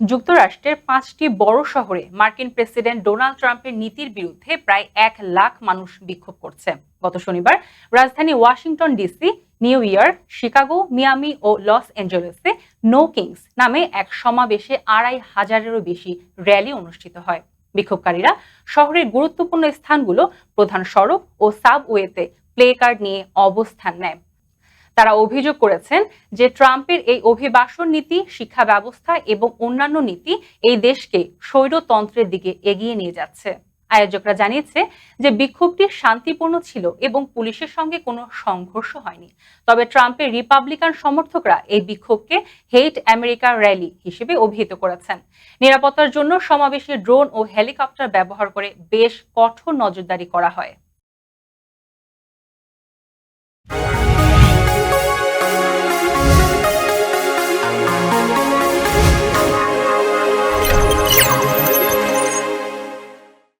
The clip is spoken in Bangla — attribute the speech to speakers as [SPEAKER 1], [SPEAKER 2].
[SPEAKER 1] যুক্তরাষ্ট্রের পাঁচটি বড় শহরে মার্কিন প্রেসিডেন্ট ডোনাল্ড ট্রাম্পের নীতির বিরুদ্ধে প্রায় এক লাখ মানুষ বিক্ষোভ করছে। গত শনিবার রাজধানী Washington DC, New York, Chicago, Miami ও লস অ্যাঞ্জেলেসে নো কিংস নামে এক সমাবেশে আড়াই হাজারেরও বেশি র্যালি অনুষ্ঠিত হয়। বিক্ষোভকারীরা শহরের গুরুত্বপূর্ণ স্থানগুলো প্রধান সড়ক ও সাবওয়েতে প্লে কার্ড নিয়ে অবস্থান নেয়। তারা অভিযোগ করেছেন যে ট্রাম্পের এই অভিবাসন নীতি, শিক্ষা ব্যবস্থা এবং অন্যান্য নীতি এই দেশকে স্বৈরতন্ত্রের দিকে এগিয়ে নিয়ে যাচ্ছে। আয়োজকরা জানিয়েছে যে বিক্ষোভটি শান্তিপূর্ণ ছিল এবং পুলিশের সঙ্গে কোনো সংঘর্ষ হয়নি। তবে ট্রাম্পের রিপাবলিকান সমর্থকরা এই বিক্ষোভকে হেইট আমেরিকা র্যালি হিসেবে অভিহিত করেছেন। নিরাপত্তার জন্য সমাবেশে ড্রোন ও হেলিকপ্টার ব্যবহার করে বেশ কঠোর নজরদারি করা হয়।